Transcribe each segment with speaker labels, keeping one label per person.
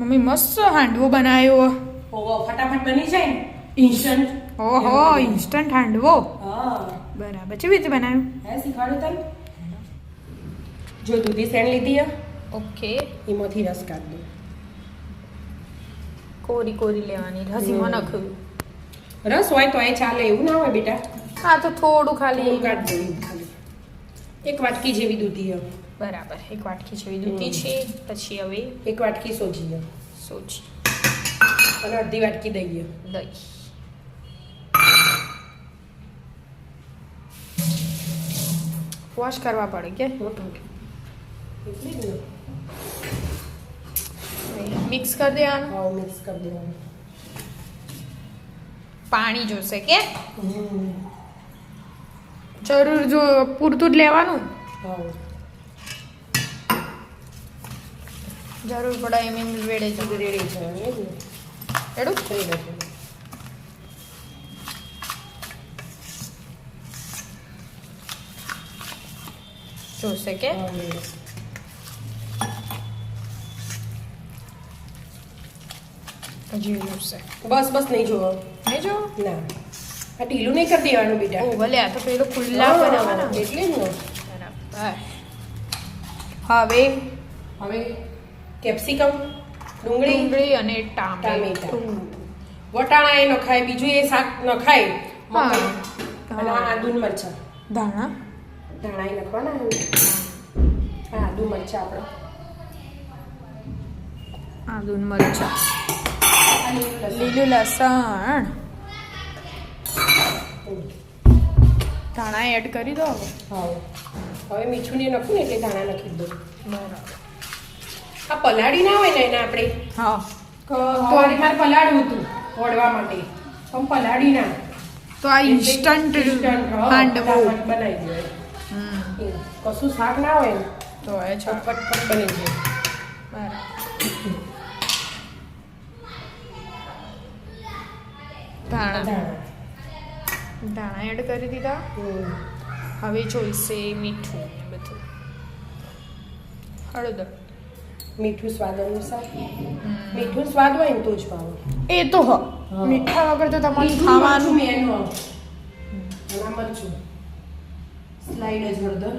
Speaker 1: Mummy મસ્ત હાંડવો બનાવ્યો.
Speaker 2: ઓહો ફટાફટ બની જાય ને. ઇન્સ્ટન્ટ
Speaker 1: ઓહો ઇન્સ્ટન્ટ હાંડવો.
Speaker 2: હા.
Speaker 1: બરાબર કેવી રીતે બનાવ્યું?
Speaker 2: હે શીખવાડું તને? જો દૂધી સેણ લીધી
Speaker 1: ઓકે.
Speaker 2: એમાંથી રસ કાઢ દો.
Speaker 1: કોરી કોરી લેવાની રસ
Speaker 2: હમ.
Speaker 1: નાખ્યું
Speaker 2: રસ હોય તો એ ચાલે એવું ના હોય બેટા.
Speaker 1: હા તો થોડું ખાલી
Speaker 2: કાઢ દો ખાલી. એક વાટકી જેવી દૂધી હે
Speaker 1: બરાબર. એક વાટકી જેવી દૂધી છે પછી હવે
Speaker 2: એક વાટકી સોજી લો
Speaker 1: સોજી.
Speaker 2: અને અડધી વાટકી દહીં
Speaker 1: દહીં. વોશ કરવા પડે કે? મિક્સ કરી દેવાનું?
Speaker 2: હા મિક્સ કરી દેવાનું.
Speaker 1: પાણી જોશે કે? જરૂર જો પૂરતું જ લેવાનું?
Speaker 2: હા.
Speaker 1: જરૂર પડે એમ એમ વેડે
Speaker 2: છે. રેડી છે
Speaker 1: એડું
Speaker 2: થઈ ગયું
Speaker 1: જોશે કે? હજી જોશે.
Speaker 2: બસ બસ નહીં જોવો
Speaker 1: નહીં જોવો
Speaker 2: ના. આ ઢીલું નહીં કરી દેવાનું બેટા.
Speaker 1: ઓ ભલે આ તો પેલો ખુલ્લા બનાવવાના
Speaker 2: એટલે જ ને.
Speaker 1: બરાબર. હવે?
Speaker 2: હવે કેપ્સિકમ ડુંગળી
Speaker 1: ડુંગળી અને ટામેટા.
Speaker 2: વટાણા એ નખાય બીજું એ શાક નખાય
Speaker 1: હા.
Speaker 2: મકાઈ. અને આદુન મરચા.
Speaker 1: ધાણા.
Speaker 2: ધાણા એ નખવાના. આ આદુ મરચાં આપણે
Speaker 1: આદુન મરચા.
Speaker 2: લીલું લસણ.
Speaker 1: ધાણા એડ કરી દો હવે.
Speaker 2: હા. હવે મીઠું ને નખું ને એટલે ધાણા નખી દો
Speaker 1: બરાબર.
Speaker 2: આ પલાળી ના હોય ને એને આપણે?
Speaker 1: હા.
Speaker 2: તો મારે પલાળવું હતું વળવા માટે. પણ પલાળી ના.
Speaker 1: તો આ ઇન્સ્ટન્ટ હાંડવો
Speaker 2: બનાવી દો કશું શાક ના હોય
Speaker 1: તો એ
Speaker 2: ફટફટ બની જાય.
Speaker 1: ધાણા.
Speaker 2: ધાણા
Speaker 1: એડ કરી દીધા. હવે જોઈશે મીઠું બધું. હળદર.
Speaker 2: મીઠું સ્વાદ અનુસાર. મીઠું સ્વાદ હોય ને તો જ ભાવે.
Speaker 1: એ તો હ. મીઠા વગર તો તમારે ખાવાનું
Speaker 2: મેન. હોય. મરચું સ્લાઈડ જ હળદર.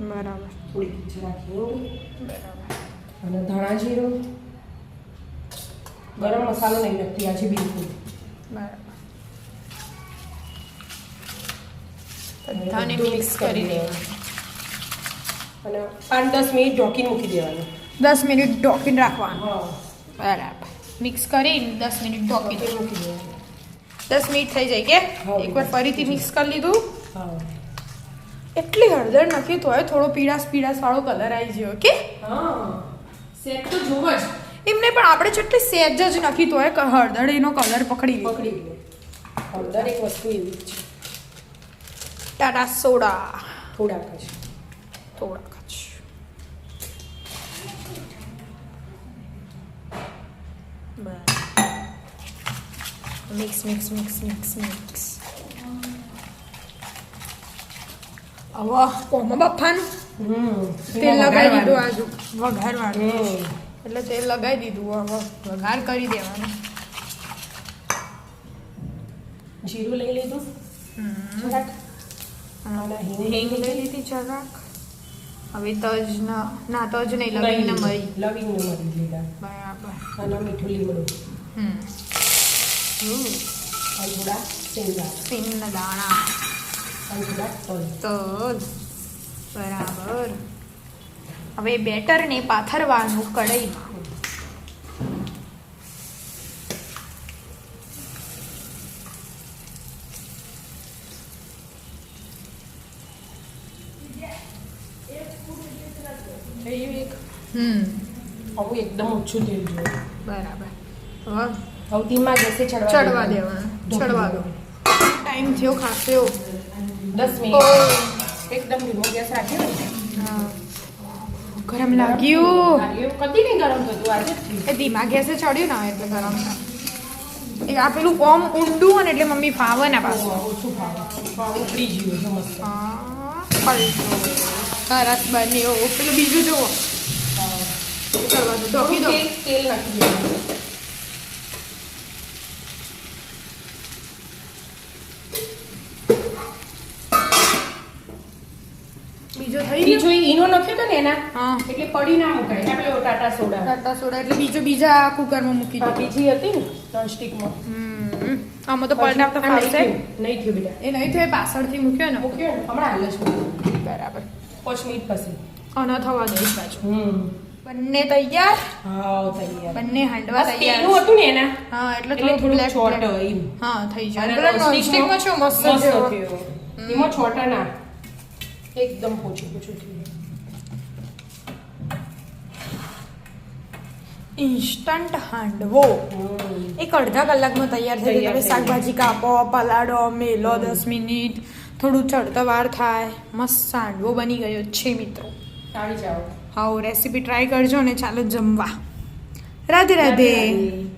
Speaker 1: બરાબર.
Speaker 2: થોડી જરાક હિંગ
Speaker 1: બરાબર.
Speaker 2: અને ધાણા જીરું. ગરમ મસાલો નહીં નાખતી આજે બિલકુલ.
Speaker 1: બરાબર. મિક્સ કરી દેવાનું.
Speaker 2: અને પાંચ દસ મિનિટ ઢોકીને મૂકી દેવાનું.
Speaker 1: દસ મિનિટ ઢોકીને રાખવાનું. બરાબર. મિક્સ કરીને દસ મિનિટ ઢોકી દસ મિનિટ થઈ જાય કે? એકવાર ફરીથી મિક્સ કરી લીધું. એટલી હળદર નાખી તોય થોડો પીળાશ પીળાશ વાળો કલર આવી ગયો કે
Speaker 2: હા. સેટ તો જોવો જ.
Speaker 1: એમને પણ આપણે જેટલી સેજ જ નાખી તો હળદર એનો કલર પકડી
Speaker 2: પકડી હળદર એક વસ્તુ એવી છે.
Speaker 1: ટાટા સોડા.
Speaker 2: થોડાક જ.
Speaker 1: થોડાક જ. Mix mix mix mix mix હવે ઓમાં બફાનું
Speaker 2: હમ.
Speaker 1: તેલ લગાવી દીધું આજુ. વઘારવાનું. એટલે તેલ લગાવી દીધું હવે વઘાર કરી દેવાનું.
Speaker 2: જીરું લઈ લીધું? જરાક. અને હિંગ
Speaker 1: હિંગ લઈ લીધી જરાક. હવે તજ ના ના તજ નહીં લવિંગ. ને મરી
Speaker 2: લવિંગ ને મરી લીધા.
Speaker 1: બરાબર.
Speaker 2: અને મીઠું લીમડું
Speaker 1: હમ.
Speaker 2: અલબુડા સિંગા
Speaker 1: સિંગ દાણા
Speaker 2: અલબુડા તજ તલ
Speaker 1: તલ બરાબર. હવે બેટરને પાથરવાનું કઢાઈમાં
Speaker 2: થયું એક
Speaker 1: હમ.
Speaker 2: આવું એકદમ ઓછું તેલ જોઈએ
Speaker 1: બરાબર. હવે
Speaker 2: હવે ધીમા ગેસે ચડવા
Speaker 1: ચડવા દેવાનું. ચડવા દો. ટાઈમ થયો ખાસ્યો
Speaker 2: દસ મિનિટ. એકદમ ધીમો ગેસ રાખ્યો
Speaker 1: હા. ગરમ લાગ્યું.
Speaker 2: કદી નહીં ગરમ થતું આજે
Speaker 1: એ ધીમા ગેસે ચડ્યું ના એટલે ગરમ. એ આ પેલું કોમ ઊંડું અને ને એટલે મમ્મી ફાવે ને પાછું.
Speaker 2: ઓછું ગયું મસ્ત.
Speaker 1: હા, પલટો. સરસ ઓ પેલું બીજું જુઓ.
Speaker 2: હા.
Speaker 1: ઢોકી દો
Speaker 2: તેલ તેલ નાખી દેવાનું.
Speaker 1: બીજો થઈ ગયો?
Speaker 2: બીજો ઈનો નાખ્યો તો ને એના? એટલે પડી ના મુકાય. આપણે પેલો ટાટા સોડા.
Speaker 1: ટાટા સોડા એટલે બીજો બીજા કુકરમાં મૂકી
Speaker 2: હા,
Speaker 1: દો
Speaker 2: બીજી હતી ને નોનસ્ટિકમાં.
Speaker 1: આમાં તો પલટાવતા
Speaker 2: નહીં
Speaker 1: ફાવશે.
Speaker 2: નહીં થયું બેટા.
Speaker 1: એ નહીં થાય પાછળથી મૂક્યો ને.
Speaker 2: મૂક્યો ને હમણાં હાલ જ
Speaker 1: બરાબર.
Speaker 2: પાંચ પછી.
Speaker 1: અને થવા દઈશ પાછું.
Speaker 2: હમ.
Speaker 1: બંને તૈયાર?
Speaker 2: હા તૈયાર.
Speaker 1: બંને હાંડવા તૈયાર.
Speaker 2: એનું હતું ને એના?
Speaker 1: હા એટલે થોડું
Speaker 2: થોડું છોટ એમ.
Speaker 1: હા થઈ જાય
Speaker 2: અને નોનસ્ટિકમાં
Speaker 1: શું મસ્ત
Speaker 2: થયો. એમાં છોટા ના. એકદમ પોચું પોચું થયું
Speaker 1: ઇન્સ્ટન્ટ હાંડવો. એક અડધા કલાકમાં તૈયાર થઈ જાય તમે શાકભાજી કાપો પલાળો મેલો દસ મિનિટ. થોડું ચડતવાર થાય મસ્ત સાંડવો બની ગયો છે મિત્રો.
Speaker 2: આવી જાઓ.
Speaker 1: હા રેસીપી ટ્રાય કરજો ને ચાલો જમવા. રાધે. રાધે
Speaker 2: રાધે.